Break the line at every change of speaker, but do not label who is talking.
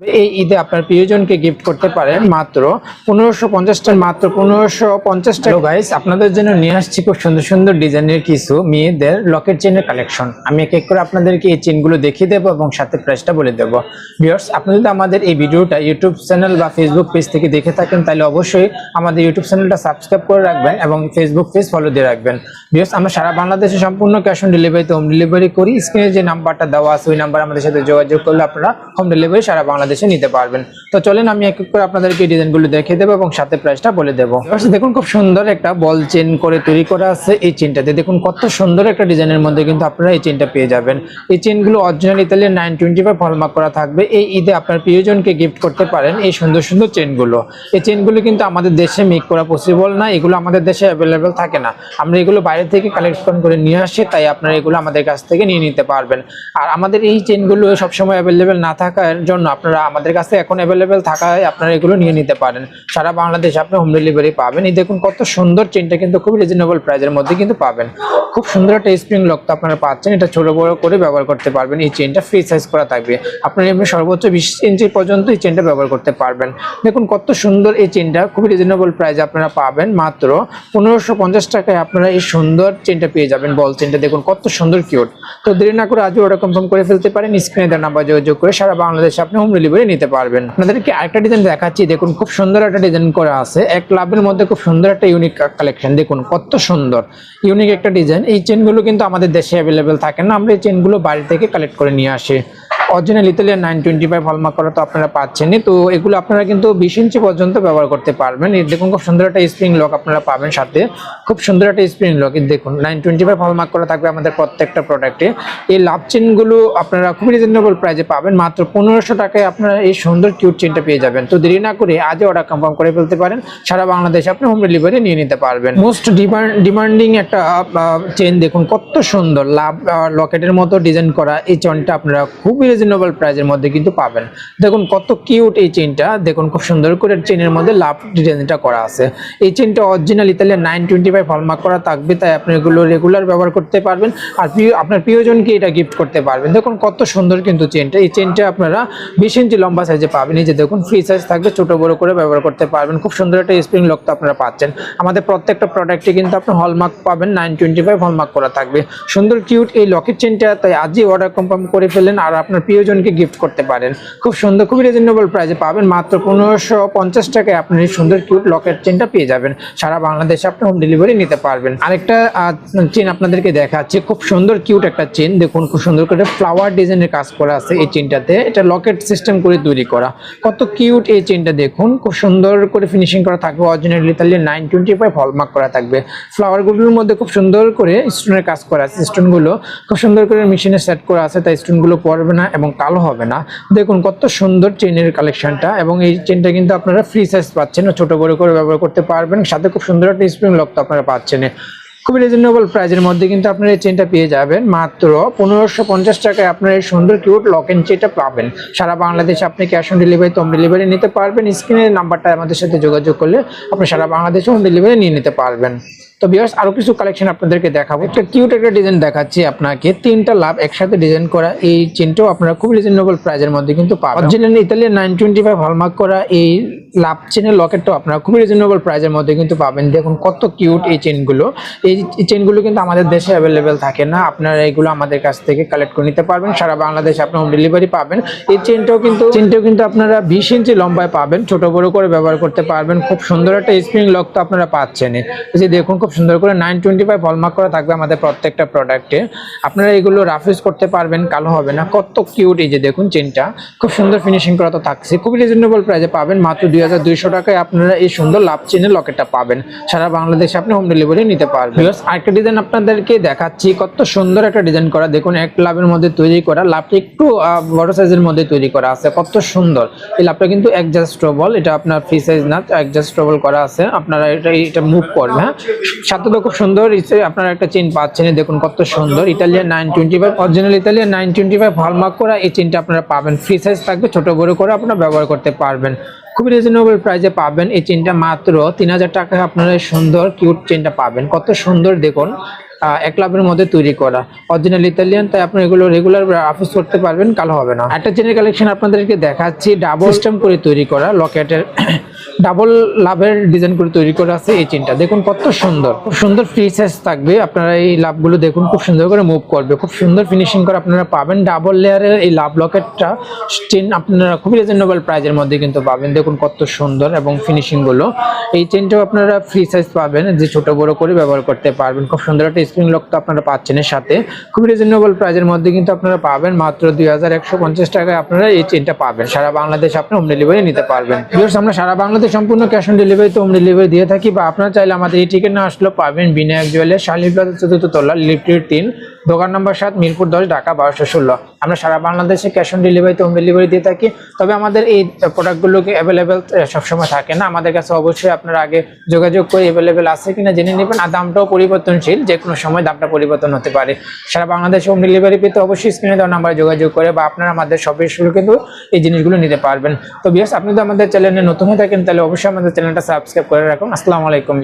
এই ঈদে আপনার প্রিয়জনকে গিফট করতে পারেন মাত্র পনেরোশো পঞ্চাশটা মাত্র পনেরোশো পঞ্চাশটা গাইস আপনাদের জন্য নিয়ে আসছি খুব সুন্দর সুন্দর ডিজাইনের কিছু মেয়েদের লকেট চেনের কালেকশন আমি এক এক করে আপনাদেরকে এই চেনগুলো দেখিয়ে দেবো এবং সাথে প্রাইসটা বলে দেবো। ভিউয়ার্স আপনি যদি আমাদের এই ভিডিওটা ইউটিউব চ্যানেল বা ফেসবুক পেজ থেকে দেখে থাকেন, তাহলে অবশ্যই আমাদের ইউটিউব চ্যানেলটা সাবস্ক্রাইব করে রাখবেন এবং ফেসবুক পেজ ফলো দিয়ে রাখবেন। ভিউয়ার্স আমরা সারা বাংলাদেশে সম্পূর্ণ ক্যাশ অন ডেলিভারিতে হোম ডেলিভারি করি। স্ক্রিনে যে নাম্বারটা দেওয়া আছে, ওই নাম্বার আমাদের সাথে যোগাযোগ করলে আপনারা হোম ডেলিভারি সারা নিতে পারবেন। তো চলেন আমি এক এক করে আপনাদেরকে ডিজাইনগুলো দেখিয়ে দেবো এবং সাথে প্রাইসটা বলে দেবো। দেখুন খুব সুন্দর একটা বল চেন করে তৈরি করা আছে এই চেনটাতে দেখুন কত সুন্দর একটা ডিজাইনের মধ্যে কিন্তু আপনারা এই চেনটা পেয়ে যাবেন। এই চেনগুলো original Italian nine twenty five hallmark করা থাকবে। এই ঈদে আপনার প্রিয়জনকে গিফট করতে পারেন এই সুন্দর সুন্দর চেনগুলো এই চেনগুলো কিন্তু আমাদের দেশে মেক করা পসিবল না, এগুলো আমাদের দেশে অ্যাভেলেবেল থাকে না। আমরা এগুলো বাইরে থেকে কালেকশন করে নিয়ে আসি, তাই আপনারা এগুলো আমাদের কাছ থেকে নিয়ে নিতে পারবেন। আর আমাদের এই চেনগুলো সবসময় অ্যাভেলেবেল না থাকার জন্য আপনারা আমাদের কাছে এখন অ্যাভেলেবেল থাকায় আপনারা এগুলো নিয়ে নিতে পারেন। সারা বাংলাদেশে আপনি হোম ডেলিভারি পাবেন। এই দেখুন কত সুন্দর চেনটা কিন্তু খুব রিজনেবল প্রাইসের মধ্যে কিন্তু পাবেন। খুব সুন্দর একটা স্প্রিং লক তো আপনারা পাচ্ছেন। এটা ছোট বড় করে ব্যবহার করতে পারবেন। এই চেনটা ফ্রি সাইজ করা থাকবে। আপনারা এমনি সর্বোচ্চ বিশ ইঞ্চি পর্যন্ত এই চেনটা ব্যবহার করতে পারবেন। দেখুন কত সুন্দর এই চেনটা খুব রিজনেবল প্রাইসে আপনারা পাবেন। মাত্র পনেরোশো পঞ্চাশ টাকায় আপনারা এই সুন্দর চেনটা পেয়ে যাবেন। বল চেনটা দেখুন কত সুন্দর কিউট তো দেরি না করে আজও ওটা কনফার্ম করে ফেলতে পারেন। স্ক্রিনে দেওয়ার নাম্বার যোগাযোগ করে সারা বাংলাদেশে আপনি হোম ডেলিভারি নিতে পারবেন। আপনাদেরকে আরেকটা ডিজাইন দেখাচ্ছি, দেখুন খুব সুন্দর একটা ডিজাইন করা আছে। এক লাভের মধ্যে খুব সুন্দর একটা ইউনিক কালেকশন দেখুন কত সুন্দর। ইউনিক একটা ডিজাইন এই চেনগুলো কিন্তু আমাদের দেশে অ্যাভেলেবেল থাকে না, আমরা এই চেনগুলো বাড়ি থেকে কালেক্ট করে নিয়ে আসি। Original Italian nine twenty five hallmark করা তো আপনারা পাচ্ছেনই। তো এগুলো আপনারা কিন্তু বিশ ইঞ্চি পর্যন্ত ব্যবহার করতে পারবেন। দেখুন, খুব সুন্দর একটা স্প্রিং লক আপনারা পাবেন সাথে। খুব সুন্দর একটা স্প্রিং লক দেখুন নাইন টোয়েন্টি ফাইভ হলমার্ক করা থাকবে আমাদের প্রত্যেকটা প্রোডাক্টে এই লাভ চেনগুলো আপনারা খুবই রিজনেবল প্রাইসে পাবেন। মাত্র পনেরোশো টাকায় আপনারা এই সুন্দর কিউট চেনটা পেয়ে যাবেন। তো দেরি না করে আজও অর্ডার কনফার্ম করে ফেলতে পারেন। সারা বাংলাদেশে আপনি হোম ডেলিভারি নিয়ে নিতে পারবেন। মোস্ট ডিমান্ডিং একটা চেন দেখুন, কত সুন্দর। লাভ লকেটের মতো ডিজাইন করা এই চেনটা আপনারা খুবই রিজনেবল প্রাইসের মধ্যে কিন্তু পাবেন। দেখুন কত কিউট এই চেনটা দেখুন খুব সুন্দর করে চেনের মধ্যে লাভ ডিজাইনটা করা আছে। এই চেনটা original Italian nine twenty five hallmark করা থাকবে, তাই আপনি এগুলো রেগুলার ব্যবহার করতে পারবেন। আর আপনার প্রিয়জনকে এটা গিফট করতে পারবেন। দেখুন কত সুন্দর কিন্তু চেনটা এই চেনটা আপনারা বিশ ইঞ্চি লম্বা সাইজে পাবেন। এই যে দেখুন ফ্রি সাইজ থাকবে, ছোট বড় করে ব্যবহার করতে পারবেন। খুব সুন্দর একটা স্প্রিং লক তো আপনারা পাচ্ছেন। আমাদের প্রত্যেকটা প্রোডাক্টে কিন্তু আপনি হলমার্ক পাবেন নাইন টোয়েন্টি ফাইভ হলমার্ক করা থাকবে। সুন্দর কিউট এই লকেট চেনটা তাই আজই অর্ডার কনফার্ম করে ফেলেন আর আপনার প্রিয়জনকে গিফট করতে পারেন। খুব সুন্দর, খুবই রিজনেবল প্রাইসে পাবেন। মাত্র পনেরোশো পঞ্চাশ টাকায় আপনি সুন্দর কিউট লকেট চেনটা পেয়ে যাবেন। সারা বাংলাদেশে আপনি হোম ডেলিভারি নিতে পারবেন। আরেকটা চেন আপনাদেরকে দেখাচ্ছি। খুব সুন্দর কিউট একটা চেন দেখুন, খুব সুন্দর করে ফ্লাওয়ার ডিজাইনের কাজ করা আছে এই চেনটাতে এটা লকেট সিস্টেম করে তৈরি করা। কত কিউট এই চেনটা দেখুন। খুব সুন্দর করে ফিনিশিং করা থাকবে। Original Italian nine twenty five hallmark করা থাকবে। ফ্লাওয়ারগুলোর মধ্যে খুব সুন্দর করে স্টোনের কাজ করা আছে। স্টোনগুলো খুব সুন্দর করে মেশিনে সেট করা আছে, তাই স্টোনগুলো পড়বে না। এবং কালো হবে না। দেখুন কত সুন্দর চেনের কালেকশনটা এবং এই চেনটা কিন্তু আপনারা ফ্রি সাইজ পাচ্ছেন ছোট বড় করে ব্যবহার করতে পারবেন। সাথে খুব সুন্দর একটা স্প্রিং লক তো আপনারা পাচ্ছেন। খুবই রিজনেবল প্রাইজের মধ্যে কিন্তু আপনারা এই চেনটা পেয়ে যাবেন। মাত্র পনেরোশো পঞ্চাশ টাকায় আপনারা এই সুন্দর কিউট লক এন্ড চেনটা পাবেন। সারা বাংলাদেশে আপনি cash on delivery home delivery নিতে পারবেন। স্ক্রিনের নাম্বারটা আমাদের সাথে যোগাযোগ করলে আপনি সারা বাংলাদেশে হোম ডেলিভারি নিয়ে নিতে পারবেন। তো বিয়ার্স আরও কিছু কালেকশন আপনাদেরকে দেখাবো। একটা কিউট একটা ডিজাইন দেখাচ্ছি আপনাকে। তিনটা লাভ একসাথে ডিজাইন করা। এই চেনটাও আপনারা খুব রিজনেবল প্রাইজের মধ্যে কিন্তু পাবেন। Original Italian nine twenty five hallmark করা। এই লাভ চেনের লকেটটাও আপনারা খুব রিজনেবল প্রাইজের মধ্যে কিন্তু পাবেন। দেখুন কত কিউট এই চেনগুলো এই চেনগুলো কিন্তু আমাদের দেশে অ্যাভেলেবেল থাকে না। আপনারা এগুলো আমাদের কাছ থেকে কালেক্ট করে নিতে পারবেন। সারা বাংলাদেশে আপনি হোম ডেলিভারি পাবেন। এই চেনটাও কিন্তু চেনটাও কিন্তু আপনারা বিশ ইঞ্চি লম্বায় পাবেন। ছোট বড় করে ব্যবহার করতে পারবেন। খুব সুন্দর একটা স্প্রিং লক তো আপনারা পাচ্ছেন এই যে দেখুন খুব সুন্দর করে নাইন টোয়েন্টি ফাইভ হলমার্ক করা থাকবে আমাদের প্রত্যেকটা প্রোডাক্টে আপনারা এগুলো রাফ ইউজ করতে পারবেন, কালো হবে না। কত কিউট এই যে দেখুন চেনটা খুব সুন্দর ফিনিশিং করা তো থাকছে। খুবই রিজনেবল প্রাইসে পাবেন। মাত্র দুই হাজার দুইশো টাকায় আপনারা এই সুন্দর লাভ চেনের লকেটটা পাবেন। সারা বাংলাদেশে আপনি হোম ডেলিভারি নিতে পারবেন। আরেকটা ডিজাইন আপনাদেরকে দেখাচ্ছি। কত সুন্দর একটা ডিজাইন করা। দেখুন, এক লাভের মধ্যে তৈরি করা। লাভটা একটু বড় সাইজের মধ্যে তৈরি করা আছে। কত সুন্দর। এই লাভটা কিন্তু অ্যাডজাস্টেবল এটা আপনার ফ্রি সাইজ না অ্যাডজাস্টেবল করা আছে। আপনারা এটা এটা মুভ করবে হ্যাঁ? তো খুব সুন্দর। আপনারা একটা চেন পাচ্ছেন দেখুন কত সুন্দর। Italian nine twenty five original Italian nine twenty five hallmark করা এই চেনটা আপনারা পাবেন। ফ্রি সাইজ থাকবে, ছোট বড় করে আপনারা ব্যবহার করতে পারবেন। খুবই রিজনেবল প্রাইসে পাবেন এই চেনটা মাত্র তিন হাজার টাকায় আপনারা সুন্দর কিউট চেনটা পাবেন। কত সুন্দর দেখুন। এক লাভের মধ্যে তৈরি করা। অরিজিনাল ইতালিয়ান তাই আপনি এগুলো রেগুলার আফিস করতে পারবেন কালো হবে না। একটা চেনের কালেকশন আপনাদেরকে দেখাচ্ছি ডাবল সিস্টেম করে তৈরি করা লকেটের ডাবল লাভের ডিজাইন করে তৈরি করা আছে এই চেনটা দেখুন কত সুন্দর খুব সুন্দর ফ্রি সাইজ থাকবে। আপনারা এই লাভগুলো দেখুন খুব সুন্দর করে মুভ করবে। খুব সুন্দর ফিনিশিং করে আপনারা পাবেন। ডাবল লেয়ারের এই লাভ লকেটটা চেন আপনারা খুবই রিজনেবল প্রাইজের মধ্যে কিন্তু পাবেন। দেখুন কত সুন্দর এবং ফিনিশিংগুলো। এই চেনটাও আপনারা ফ্রি সাইজ পাবেন যে ছোট বড় করে ব্যবহার করতে পারবেন। খুব সুন্দর একটা স্প্রিং লক তো আপনারা পাচ্ছেন এর সাথে। খুবই রিজনেবল প্রাইজের মধ্যে কিন্তু আপনারা পাবেন মাত্র দুই হাজার একশো পঞ্চাশ টাকায় আপনারা এই চেনটা পাবেন। সারা বাংলাদেশ আপনি হোম ডেলিভারি নিতে পারবেন। আমরা সারা বাংলাদেশ সম্পূর্ণ ক্যাশ অন ডেলিভারি তো হোম ডেলিভারি দিয়ে থাকি বা আপনারা চাইলে আমাদের এই টিকিট না আসলেও পাবেন। বিনায়ক জুয়েলের শালী প্লাজা চতুর্থ তলা লিফটের তিন। দোকান নম্বর সাত, মিরপুর দশ, ঢাকা বারোশো ষোলো। আমরা সারা বাংলাদেশে ক্যাশ অন ডেলিভারিতে হোম ডেলিভারি দিয়ে থাকি। তবে আমাদের এই প্রোডাক্টগুলোকে অ্যাভেলেবেল সবসময় থাকে না? আমাদের কাছে অবশ্যই আপনারা আগে যোগাযোগ করে অ্যাভেলেবেল আছে কিনা জেনে নেবেন। আর দামটাও পরিবর্তনশীল, যে কোনো সময় দামটা পরিবর্তন হতে পারে। সারা বাংলাদেশে হোম ডেলিভারি পেতে অবশ্যই স্ক্রিনে দেওয়া নাম্বারে যোগাযোগ করে বা আপনারা আমাদের শপের শুরু কিন্তু এই জিনিসগুলো নিতে পারবেন। তো বিয়াস আপনি তো আমাদের চ্যানেলে নতুন হয়ে থাকেন, তাহলে অবশ্যই আমাদের চ্যানেলটা সাবস্ক্রাইব করে রাখুন। আসসালামু আলাইকুম।